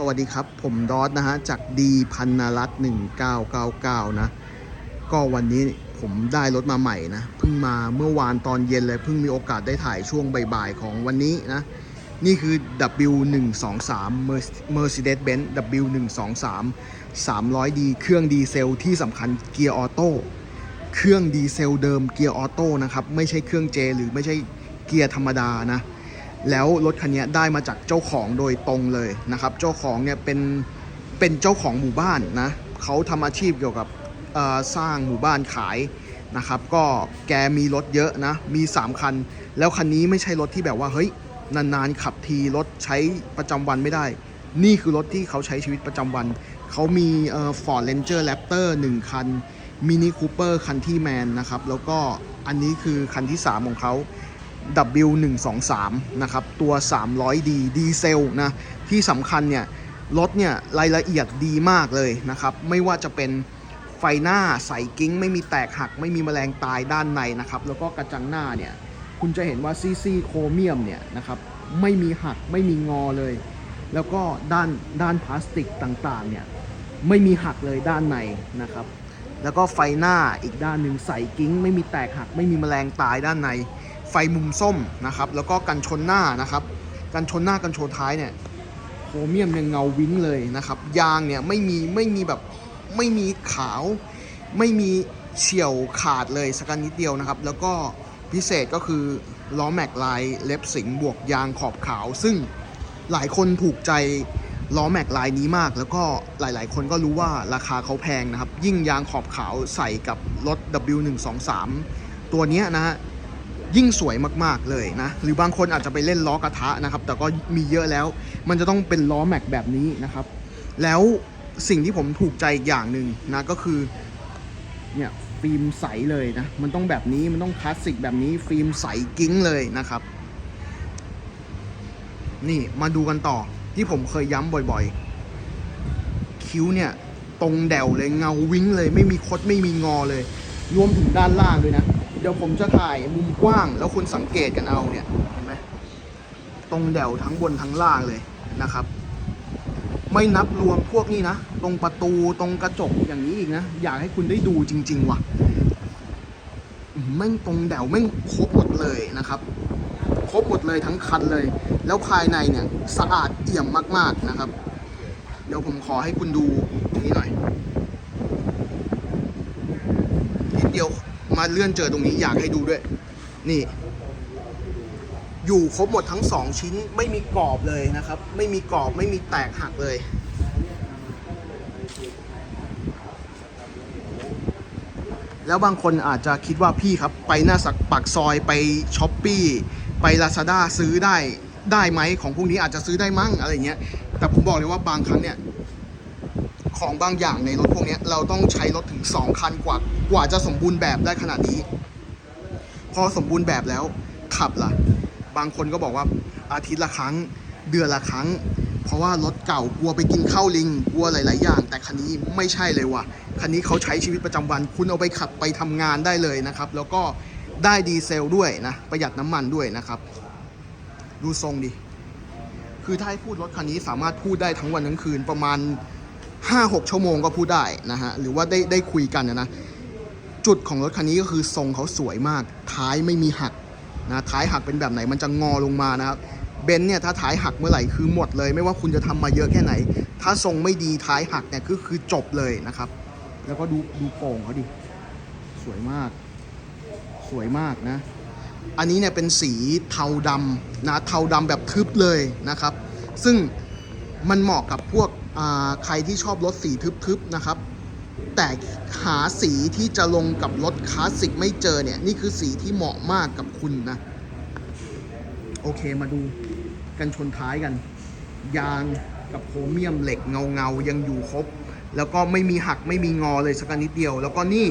สวัสดีครับ ผมดอสนะฮะ จากดีพันนรัตน์1999 นะ ก็วันนี้ผมได้รถมาใหม่นะ เพิ่งมาเมื่อวานตอนเย็นเลย เพิ่งมีโอกาสได้ถ่ายช่วงบ่ายๆของวันนี้นะ นี่คือ W123 Mercedes-Benz W123 300D เครื่องดีเซลที่สำคัญเกียร์ออโต้ เครื่องดีเซลเดิมเกียร์ออโต้นะครับ ไม่ใช่เครื่องเจหรือไม่ใช่เกียร์ธรรมดานะ แล้วรถคันนี้ได้มาจากเจ้าของโดยตรงเลยนะครับ เจ้าของเนี่ยเป็นเป็นเจ้าของหมู่บ้านนะเขาทำอาชีพเกี่ยวกับสร้างหมู่บ้านขายนะครับ ก็แกมีรถเยอะนะ มี 3 คัน แล้วคันนี้ไม่ใช่รถที่แบบว่าเฮ้ยนานๆขับทีรถใช้ประจำวันไม่ได้ นี่คือรถที่เขาใช้ชีวิตประจำวัน เขามีเอ่อ Ford Ranger Raptor 1คัน Mini Cooper คันที่แมนนะครับ แล้วก็อันนี้คือคันที่ 3 ของเขา W123 นะครับ ตัว 300D ดีเซลนะ ที่สำคัญเนี่ย รถเนี่ย รายละเอียดดีมากเลยนะครับ ไม่ว่าจะเป็นไฟหน้าใสกิ้ง ไม่มีแตกหัก ไม่มีแมลงตายด้านในนะครับ แล้วก็กระจังหน้าเนี่ย คุณจะเห็นว่าซีซีโครเมียมเนี่ยนะครับ ไม่มีหัก ไม่มีงอเลย แล้วก็ด้านด้านพลาสติกต่างๆเนี่ย ไม่มีหักเลยด้านในนะครับ แล้วก็ไฟหน้าอีกด้านหนึ่งใสกิ้ง ไม่มีแตกหัก ไม่มีแมลงตายด้านใน ฟมุมส้มนะครับแล้วก็กันชนหน้านะครับกันชนหน้ากันชนท้ายเนี่ยโครเมียมเนี่ยเงาวิ้งเลยนะครับยางเนี่ยไม่มีไม่มีแบบไม่มีขาว ไม่มีเฉียวขาดเลยสักนิดเดียวนะครับ แล้วก็พิเศษก็คือล้อแม็กลายเล็บสิงบวกยางขอบขาว ซึ่งหลายคนถูกใจล้อแม็กลายนี้มาก แล้วก็หลายๆ คนก็รู้ว่าราคาเขาแพงนะครับ ยิ่งยางขอบขาวใส่กับรถ W123 ตัวเนี้ยนะฮะ ยิ่งสวยมากๆเลยนะ หรือบางคนอาจจะไปเล่นล้อกระทะนะครับ แต่ก็มีเยอะแล้ว มันจะต้องเป็นล้อแม็กแบบนี้นะครับ แล้วสิ่งที่ผมถูกใจอีกอย่างหนึ่งนะก็คือเนี่ยฟิล์มใสเลยนะ มันต้องแบบนี้มันต้องคลาสสิกแบบนี้ฟิล์มใสกิ้งเลยนะครับ นี่มาดูกันต่อที่ผมเคยย้ำบ่อยๆ คิ้วเนี่ย ตรงแดวเลยเงาวิ้งเลย ไม่มีคดไม่มีงอเลย รวมถึงด้านล่างด้วยนะ ดี๋ยวผมจะถ่ายมุมกว้าง แล้วคุณสังเกตกันเอาเนี่ยเห็นไหมตรงแดวทั้งบนทั้งล่างเลยนะครับ ไม่นับรวมพวกนี้นะ ตรงประตูตรงกระจกอย่างนี้อีกนะ อยากให้คุณได้ดูจริง ๆ ว่ะแม่งตรงแดวแม่งครบหมดเลยนะครับ ครบหมดเลยทั้งคันเลย แล้วภายในเนี่ยสะอาดเอี่ยมมาก ๆนะครับ เดี๋ยวผมขอให้คุณดูนี้หน่อยนิดเดียว มาเลื่อนเจอตรงนี้อยากให้ดูด้วย นี่ อยู่ครบหมดทั้งสองชิ้นไม่มีกรอบเลยนะครับ ไม่มีกรอบไม่มีแตกหักเลยแล้วบางคนอาจจะคิดว่าพี่ครับ ไปหน้าสักปักซอยไปช้อปปี้ไปลาซาด้าซื้อได้ได้ไหมของพวกนี้อาจจะซื้อได้มั้งอะไรเงี้ยแต่ผมบอกเลยว่าบางครั้งเนี่ย ของบางอย่างในรถพวกนี้เราต้องใช้รถถึง 2 คันกว่ากว่าจะสมบูรณ์แบบได้ขนาดนี้ พอสมบูรณ์แบบแล้วขับล่ะ บางคนก็บอกว่าอาทิตย์ละครั้งเดือนละครั้ง เพราะว่ารถเก่ากลัวไปกินข้าวลิงกลัวหลาย ๆ อย่าง แต่คันนี้ไม่ใช่เลยว่ะคันนี้เขาใช้ชีวิตประจำวัน คุณเอาไปขับไปทำงานได้เลยนะครับ แล้วก็ได้ดีเซลด้วยนะ ประหยัดน้ำมันด้วยนะครับ ดูทรงดิคือถ้าให้พูดรถคันนี้สามารถพูดได้ทั้งวันทั้งคืนประมาณ 5-6 ชั่วโมงก็พูดได้นะฮะ หรือว่าได้ได้คุยกันนะ จุดของรถคันนี้ก็คือทรงเขาสวยมาก ท้ายไม่มีหักนะท้ายหักเป็นแบบไหนมันจะงอลงมานะครับเบนซ์เนี่ยถ้าท้ายหักเมื่อไหร่คือหมดเลย ไม่ว่าคุณจะทำมาเยอะแค่ไหน ถ้าทรงไม่ดีท้ายหักเนี่ยคือคือจบเลยนะครับ แล้วก็ดูดูโป่งเขาดิ สวยมาก สวยมากนะ อันนี้เนี่ยเป็นสีเทาดำนะเทาดำแบบทึบเลยนะครับ ซึ่งมันเหมาะกับพวก ใครที่ชอบรถสีทึบๆนะครับ แต่หาสีที่จะลงกับรถคลาสสิกไม่เจอเนี่ย นี่คือสีที่เหมาะมากกับคุณนะ โอเคมาดูกันชนท้ายกัน ยางกับโครเมียมเหล็กเงาเงาๆยังอยู่ครบ แล้วก็ไม่มีหักไม่มีงอเลยสักนิดเดียว แล้วก็นี่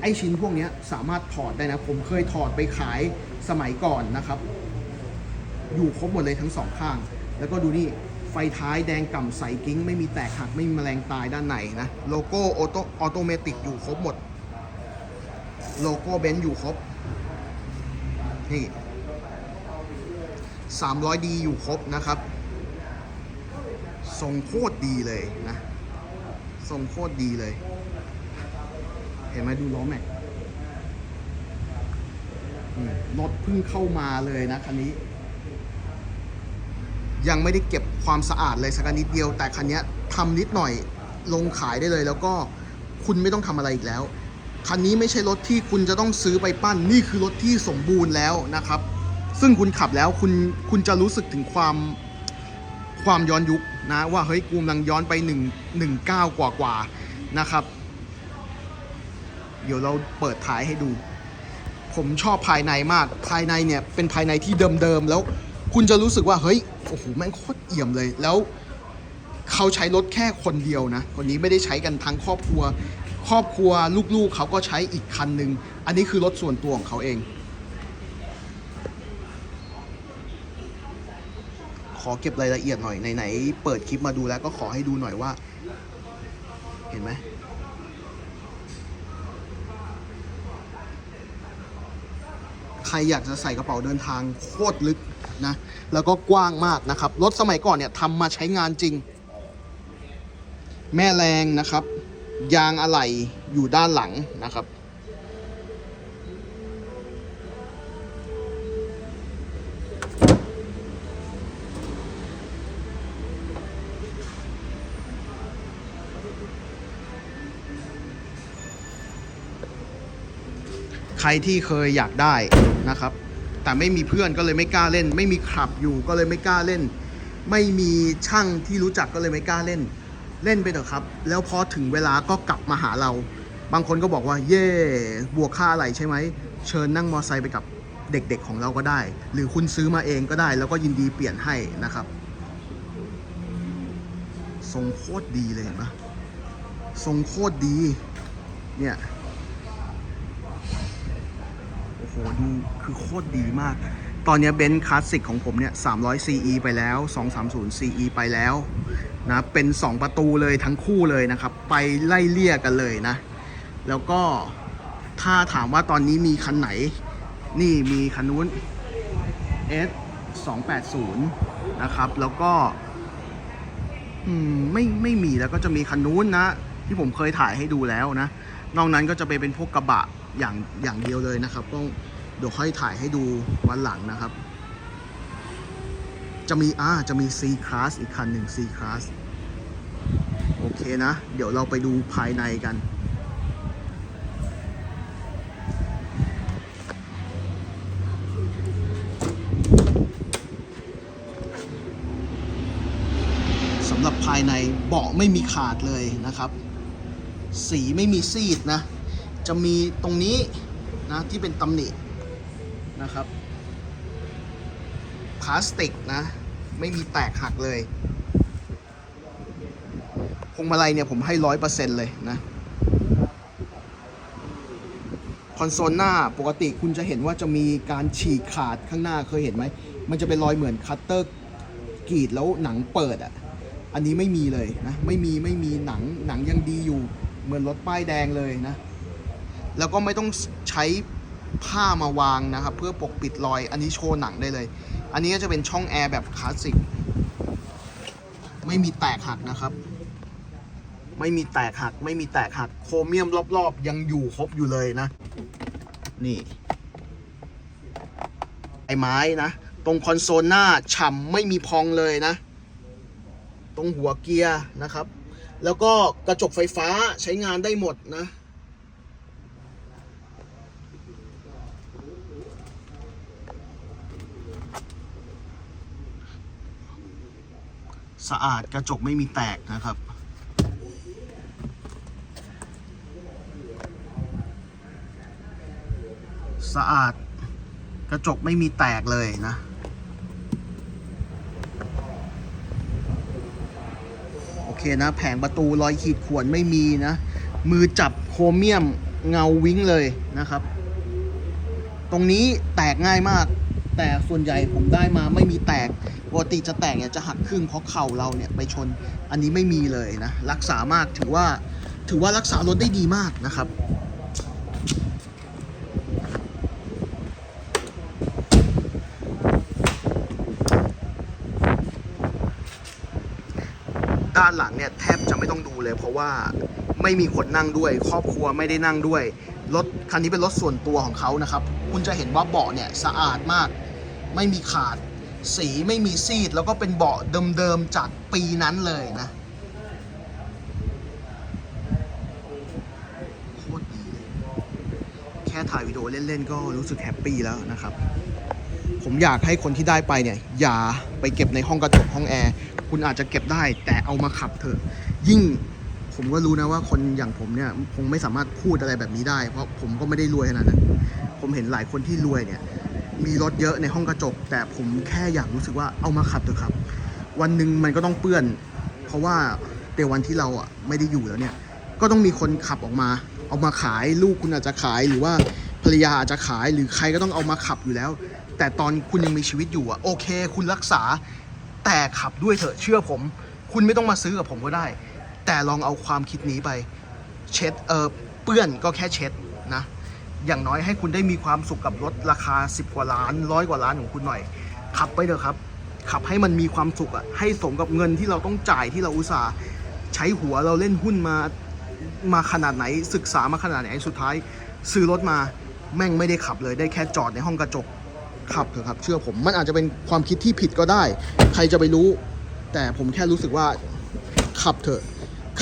ไอชิ้นพวกนี้สามารถถอดได้นะ ผมเคยถอดไปขายสมัยก่อนนะครับ อยู่ครบหมดเลยทั้งสองข้าง แล้วก็ดูนี่ ฟท้ายแดงก่ำใสกิ้ง ไม่มีแตกหักไม่มีแมลงตายด้านในนะ โลโก้ออโตออโตเมติกอยู่ครบหมด โลโก้เบนซ์อยู่ครบ นี่ 300D อยู่ครบนะครับทรงโคตรดีเลยนะทรงโคตรดีเลย เห็นไหมดูล้อแม็กรถเพิ่งเข้ามาเลยนะคันนี้ ยังไม่ได้เก็บความสะอาดเลยสักนิดเดียว แต่คันนี้ทำนิดหน่อยลงขายได้เลย แล้วก็คุณไม่ต้องทำอะไรอีกแล้ว คันนี้ไม่ใช่รถที่คุณจะต้องซื้อไปปั้น นี่คือรถที่สมบูรณ์แล้วนะครับ ซึ่งคุณขับแล้วคุณคุณจะรู้สึกถึงความความย้อนยุคนะว่าเฮ้ยกูกำลังย้อนไป1 1 9 กว่ากว่านะครับ เดี๋ยวเราเปิดท้ายให้ดู ผมชอบภายในมากภายในเนี่ยเป็นภายในที่เดิมๆแล้ว คุณจะรู้สึกว่าเฮ้ยโอ้โหแม่งโคตรเอี่ยมเลย แล้วเขาใช้รถแค่คนเดียวนะคนนี้ไม่ได้ใช้กันทั้งครอบครัว ครอบครัวลูกๆเขาก็ใช้อีกคันหนึ่งอันนี้คือรถส่วนตัวของเขาเอง ขอเก็บรายละเอียดหน่อยไหนๆเปิดคลิปมาดูแล้วก็ขอให้ดูหน่อยว่า เห็นไหมใครอยากจะใส่กระเป๋าเดินทางโคตรลึก นะ แล้วก็กว้างมากนะครับ รถสมัยก่อนเนี่ยทำมาใช้งานจริง แม่แรงนะครับ ยางอะไหล่อยู่ด้านหลังนะครับใครที่เคยอยากได้นะครับ แต่ไม่มีเพื่อนก็เลยไม่กล้าเล่น ไม่มีขับอยู่ก็เลยไม่กล้าเล่น ไม่มีช่างที่รู้จักก็เลยไม่กล้าเล่น เล่นไปเถอะครับ แล้วพอถึงเวลาก็กลับมาหาเรา บางคนก็บอกว่าเย่บวกค่าอะไรใช่ไหมเชิญนั่งมอไซค์ไปกับเด็กๆของเราก็ได้ หรือคุณซื้อมาเองก็ได้ แล้วก็ยินดีเปลี่ยนให้นะครับทรงโคตรดีเลยเห็นปะทรงโคตรดีเนี่ย โอ้โหดูคือโคตรดีมาก ตอนนี้เบนซ์คลาสสิกของผมเนี่ย 300 CE ไปแล้ว 230 CE ไปแล้วนะเป็น 2 ประตูเลยทั้งคู่เลยนะครับ ไปไล่เลี่ยกันเลยนะ แล้วก็ถ้าถามว่าตอนนี้มีคันไหน นี่มีคันนู้น S 280 นะครับ แล้วก็ไม่ไม่มีแล้วก็จะมีคันนู้นนะ ที่ผมเคยถ่ายให้ดูแล้วนะ นอกนั้นก็จะไปเป็นพวกกระบะอย่างอย่างเดียวเลยนะครับก็เดี๋ยวค่อยถ่ายให้ดูวันหลังนะครับ จะมีอ่าจะมี C class อีกคันหนึ่ง C class โอเคนะ เดี๋ยวเราไปดูภายในกัน สำหรับภายในเบาะไม่มีขาดเลยนะครับ สีไม่มีซีดนะ จะมีตรงนี้นะที่เป็นตำหนินะครับพลาสติกนะ ไม่มีแตกหักเลยพวงมาลัยเนี่ยผมให้ร้อยเปอร์เซ็นต์เลยนะ คอนโซลหน้าปกติคุณจะเห็นว่าจะมีการฉีกขาดข้างหน้าเคยเห็นไหม มันจะเป็นรอยเหมือนคัตเตอร์กรีดแล้วหนังเปิดอะ อันนี้ไม่มีเลยนะ ไม่มีไม่มีหนังหนังยังดีอยู่ เหมือนรถป้ายแดงเลยนะ แล้วก็ไม่ต้องใช้ผ้ามาวางนะครับ เพื่อปกปิดรอย อันนี้โชว์หนังได้เลย อันนี้ก็จะเป็นช่องแอร์แบบคลาสสิก ไม่มีแตกหักนะครับ ไม่มีแตกหัก ไม่มีแตกหัก โครเมียมรอบๆ ยังอยู่ครบอยู่เลยนะ นี่ไอ้ไม้นะ ตรงคอนโซลหน้าฉ่ำไม่มีพองเลยนะ ตรงหัวเกียร์นะครับ แล้วก็กระจกไฟฟ้าใช้งานได้หมดนะ สะอาดกระจกไม่มีแตกนะครับสะอาดกระจกไม่มีแตกเลยนะ โอเค นะ แผงประตูรอยขีดข่วนไม่มีนะ มือจับโครเมียมเงาวิ้งเลยนะครับ ตรงนี้แตกง่ายมาก แต่ส่วนใหญ่ผมได้มาไม่มีแตกปกติจะแตกเนี่ยจะหักครึ่งเพราะเข่าเราเนี่ยไปชน อันนี้ไม่มีเลยนะ รักษามากถือว่าถือว่ารักษารถได้ดีมากนะครับ ด้านหลังเนี่ยแทบจะไม่ต้องดูเลย เพราะว่าไม่มีคนนั่งด้วย ครอบครัวไม่ได้นั่งด้วยรถคันนี้เป็นรถส่วนตัวของเขานะครับ คุณจะเห็นว่าเบาะเนี่ยสะอาดมาก ไม่มีขาด สีไม่มีซีด แล้วก็เป็นเบาะเดิมๆจากปีนั้นเลยนะโคตรดีเลยแค่ถ่ายวิดีโอเล่นๆ ก็รู้สึกแฮปปี้แล้วนะครับ ผมอยากให้คนที่ได้ไปเนี่ย อย่าไปเก็บในห้องกระจกห้องแอร์ คุณอาจจะเก็บได้ แต่เอามาขับเถอะ ยิ่งผมก็รู้นะว่าคนอย่างผมเนี่ยคงไม่สามารถพูดอะไรแบบนี้ได้ เพราะผมก็ไม่ได้รวยขนาดนั้น ผมเห็นหลายคนที่รวยเนี่ย มีรถเยอะในห้องกระจก แต่ผมแค่อยากรู้สึกว่าเอามาขับเถอะครับ วันหนึ่งมันก็ต้องเปื้อน เพราะว่าในวันที่เราอะไม่ได้อยู่แล้วเนี่ย ก็ต้องมีคนขับออกมา เอามาขายลูกคุณอาจจะขายหรือว่าภรรยาอาจจะขายหรือใครก็ต้องเอามาขับอยู่แล้ว แต่ตอนคุณยังมีชีวิตอยู่อะโอเค คุณรักษา แต่ขับด้วยเถอะเชื่อผม คุณไม่ต้องมาซื้อกับผมก็ได้ แต่ลองเอาความคิดนี้ไป เช็ดเออเปื้อนก็แค่เช็ดนะ อย่างน้อยให้คุณได้มีความสุขกับรถราคา 10 กว่าล้านร้อยกว่าล้านของคุณหน่อย ขับไปเถอะครับ ขับให้มันมีความสุขอะให้สมกับเงินที่เราต้องจ่ายที่เราอุตส่าห์ใช้หัวเราเล่นหุ้นมามาขนาดไหนศึกษามาขนาดไหนสุดท้าย ซื้อรถมาแม่งไม่ได้ขับเลยได้แค่จอดในห้องกระจก ขับเถอะครับ เชื่อผมมันอาจจะเป็นความคิดที่ผิดก็ได้ ใครจะไปรู้ แต่ผมแค่รู้สึกว่าขับเถอะ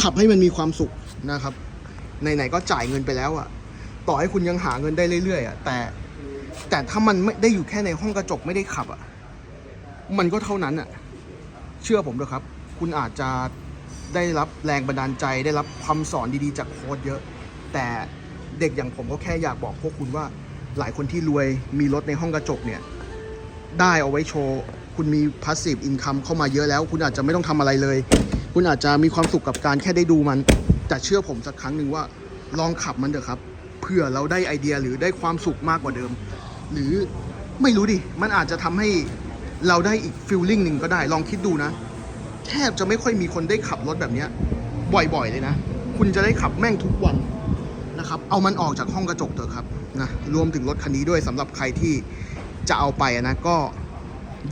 ขับให้มันมีความสุขนะครับไหนๆก็จ่ายเงินไปแล้วอะต่อให้คุณยังหาเงินได้เรื่อยๆอะแต่แต่ถ้ามันไม่ได้อยู่แค่ในห้องกระจกไม่ได้ขับอะมันก็เท่านั้นอะเชื่อผมเถอะครับ คุณอาจจะได้รับแรงบันดาลใจได้รับคำสอนดีๆ จากโค้ดเยอะ แต่เด็กอย่างผมก็แค่อยากบอกพวกคุณว่า หลายคนที่รวยมีรถในห้องกระจกเนี่ย ได้เอาไว้โชว์ คุณมี passive income เข้ามาเยอะแล้ว คุณอาจจะไม่ต้องทำอะไรเลย คุณอาจจะมีความสุขกับการแค่ได้ดูมัน แต่เชื่อผมสักครั้งหนึ่งว่าลองขับมันเถอะครับเพื่อเราได้ไอเดียหรือได้ความสุขมากกว่าเดิม หรือไม่รู้ดิ มันอาจจะทำให้เราได้อีกฟิลลิ่งหนึ่งก็ได้ ลองคิดดูนะ แทบจะไม่ค่อยมีคนได้ขับรถแบบนี้บ่อยๆเลยนะ คุณจะได้ขับแม่งทุกวันนะครับ เอามันออกจากห้องกระจกเถอะครับ นะรวมถึงรถคันนี้ด้วยสำหรับใครที่จะเอาไปนะก็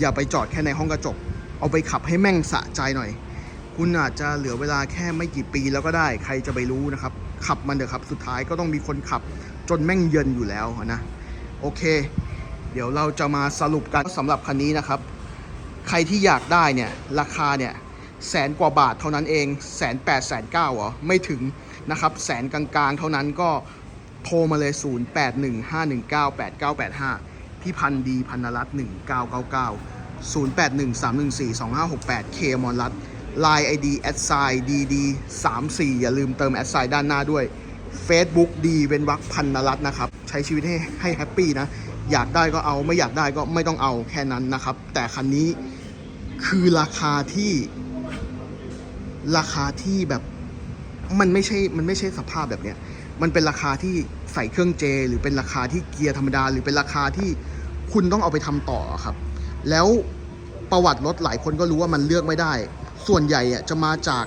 อย่าไปจอดแค่ในห้องกระจก เอาไปขับให้แม่งสะใจหน่อย คุณอาจจะเหลือเวลาแค่ไม่กี่ปีแล้วก็ได้ ใครจะไปรู้นะครับ ขับมันเถอะครับสุดท้ายก็ต้องมีคนขับ จนแม่งเยินอยู่แล้วนะโอเค เดี๋ยวเราจะมาสรุปกันสำหรับคันนี้นะครับ ใครที่อยากได้เนี่ยราคาเนี่ยแสนกว่าบาทเท่านั้นเองแสนแปดแสนเก้าเหรอไม่ถึงนะครับแสนกลางๆ เท่านั้นก็ โทรมาเลย 0 8 1 5 1 9 8 9 8 5 พี่พันธ์ดีพันนรัตน์1999 0 8 1 3 1 4 2 5 6 8เคมอนรัตน์ Line ID แอดไซด์ดีดี3 4อย่าลืมเติมแอดไซด์ด้านหน้าด้วย Facebook ดีเว้นวักพันนรัตน์นะครับ ใช้ชีวิตให้ให้แฮปปี้นะ อยากได้ก็เอาไม่อยากได้ก็ไม่ต้องเอาแค่นั้นนะครับ แต่คันนี้คือราคาที่ราคาที่แบบมันไม่ใช่มันไม่ใช่สภาพแบบเนี้ย มันเป็นราคาที่ใส่เครื่องเจ หรือเป็นราคาที่เกียร์ธรรมดา หรือเป็นราคาที่คุณต้องเอาไปทำต่อครับ แล้วประวัติรถหลายคนก็รู้ว่ามันเลือกไม่ได้ ส่วนใหญ่อะจะมาจาก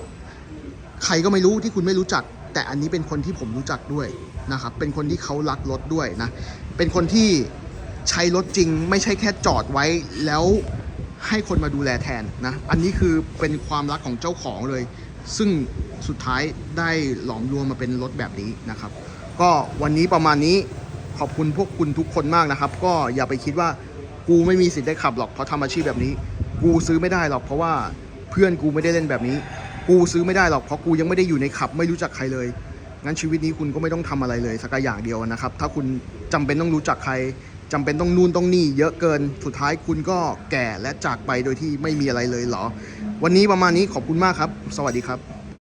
ใครก็ไม่รู้ที่คุณไม่รู้จัก แต่อันนี้เป็นคนที่ผมรู้จักด้วยนะครับ เป็นคนที่เขารักรถด้วยนะ เป็นคนที่ใช้รถจริงไม่ใช่แค่จอดไว้แล้วให้คนมาดูแลแทนนะ อันนี้คือเป็นความรักของเจ้าของเลย ซึ่งสุดท้ายได้หลอมรวมมาเป็นรถแบบนี้นะครับ ก็วันนี้ประมาณนี้ขอบคุณพวกคุณทุกคนมากนะครับ ก็อย่าไปคิดว่ากูไม่มีสิทธิ์ได้ขับหรอกเพราะทำอาชีพแบบนี้ กูซื้อไม่ได้หรอกเพราะว่าเพื่อนกูไม่ได้เล่นแบบนี้ กูซื้อไม่ได้หรอกเพราะกูยังไม่ได้อยู่ในขับ ไม่รู้จักใครเลยงั้นชีวิตนี้คุณก็ไม่ต้องทำอะไรเลยสักอย่างเดียวนะครับ ถ้าคุณจำเป็นต้องรู้จักใคร จำเป็นต้องนู่นต้องนี่เยอะเกิน สุดท้ายคุณก็แก่และจากไปโดยที่ไม่มีอะไรเลยเหรอ วันนี้ประมาณนี้ขอบคุณมากครับ สวัสดีครับ